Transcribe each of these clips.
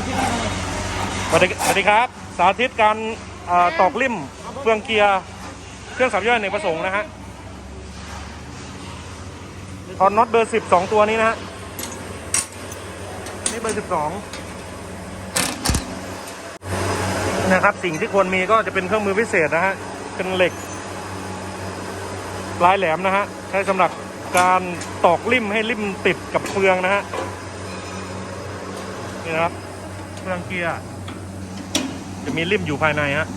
สวัสดีสวัสดีครับ สาธิตการเอ่อตอกลิ่มเฟืองเกียร์เครื่องสับย่อยในประสงค์นะฮะถอนน็อตเบอร์สิบสองตัวนี้นะฮะนี่เบอร์สิบสองนะครับสิ่งที่ควรมีก็จะเป็นเครื่องมือพิเศษนะฮะเป็นเหล็กปลายแหลมนะฮะใช้สำหรับการตอกลิ่มให้ลิ่มติดกับเฟืองนะฮะนี่นะครับ เฟืองเกียร์จะมีลิ่มอยู่ภายในฮะ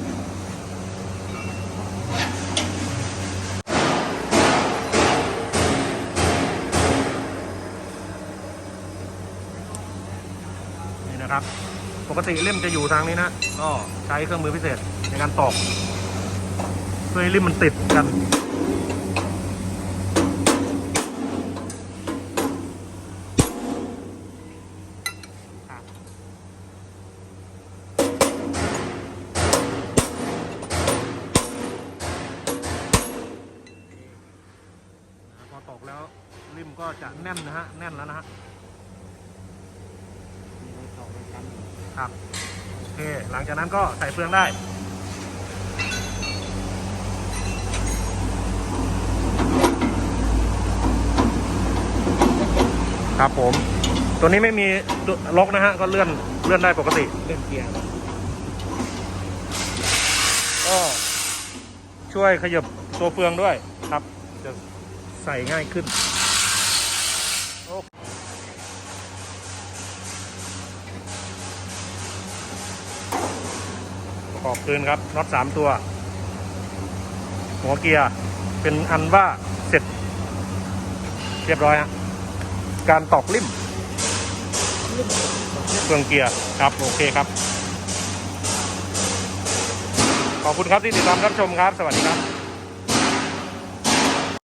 นี่นะครับ ปกติลิ่มจะอยู่ทางนี้นะ ก็ใช้เครื่องมือพิเศษในการตอกเพื่อให้ลิ่มมันติดกัน พอตกแล้วริมก็จะแน่นนะฮะแน่นแล้วนะฮะมีรถสองรถกันอยู่ครับโอเคหลังจากนั้นก็ใส่เฟืองได้ครับผม ตัวนี้ไม่มีล็อกนะฮะ ก็เลื่อนเลื่อนได้ปกติ เล่นเกียร์ก็ช่วยขยับตัวเฟืองด้วยครับจะ ใส่ง่ายขึ้นโอ้ประกอบคืนครับน็อตสามตัว หัวเกียร์ เป็นอันว่าเสร็จ เรียบร้อยฮะการตอกลิ่มเฟืองเกียร์ครับ โอเคครับ ขอบคุณครับที่ติดตามรับชมครับ สวัสดีครับ